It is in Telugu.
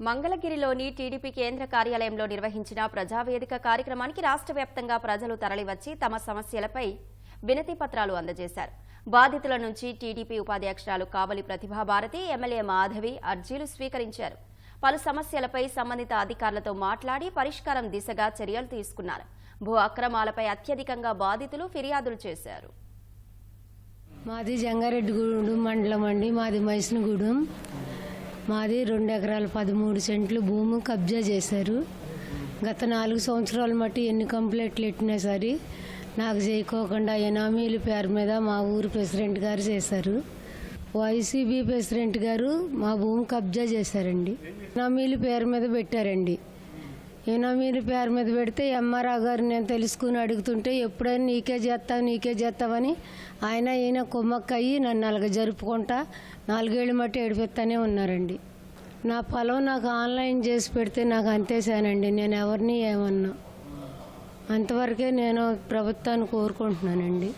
మంగళగిరిలోని టీడీపీ కేంద్ర కార్యాలయంలో నిర్వహించిన ప్రజావేదిక కార్యక్రమానికి రాష్ట్ర వ్యాప్తంగా ప్రజలు తరలివచ్చి తమ సమస్యలపై వినతి పత్రాలు అందజేశారు. బాధితుల నుంచి టీడీపీ ఉపాధ్యక్షురాలు కావలి ప్రతిభాభారతి ఎమ్మెల్యే మాధవి అర్జీలు స్వీకరించారు. పలు సమస్యలపై సంబంధిత అధికారులతో మాట్లాడి పరిష్కారం దిశగా చర్యలు తీసుకున్నారు. భూ అక్రమాలపై అత్యధికంగా బాధితులు ఫిర్యాదులు చేశారు. మాది జంగారెడ్డిగూడెం మండలం అండి. మాది మైసనగూడెం. మాది రెండు ఎకరాల పదమూడు సెంట్లు భూమి కబ్జా చేశారు. గత నాలుగు సంవత్సరాల మట్టి ఎన్ని కంప్లైంట్లు ఎట్టినా సరే నాకు చేయకోకుండా ఎనామీల పేరు మీద మా ఊరు ప్రెసిడెంట్ గారు చేశారు. వైసీబీ ప్రెసిడెంట్ గారు మా భూమి కబ్జా చేశారండి. ఎనామీల పేరు మీద పెట్టారండి. ఎనామీల పేరు మీద పెడితే ఎంఆర్ఆ గారు నేను తెలుసుకుని అడుగుతుంటే ఎప్పుడైనా నీకే చేస్తావు నీకే చేస్తావని ఆయన ఈయన కుమ్మక్కయ్యి నన్ను అలాగ జరుపుకుంటా నాలుగేళ్ళు మట్టి ఏడిపిస్తానే ఉన్నారండి. నా పొలం నాకు ఆన్లైన్ చేసి పెడితే నాకు అంతేసానండి నేను ఎవరిని ఏమన్నా అంతవరకే నేను ప్రభుత్వాన్ని కోరుకుంటున్నానండి.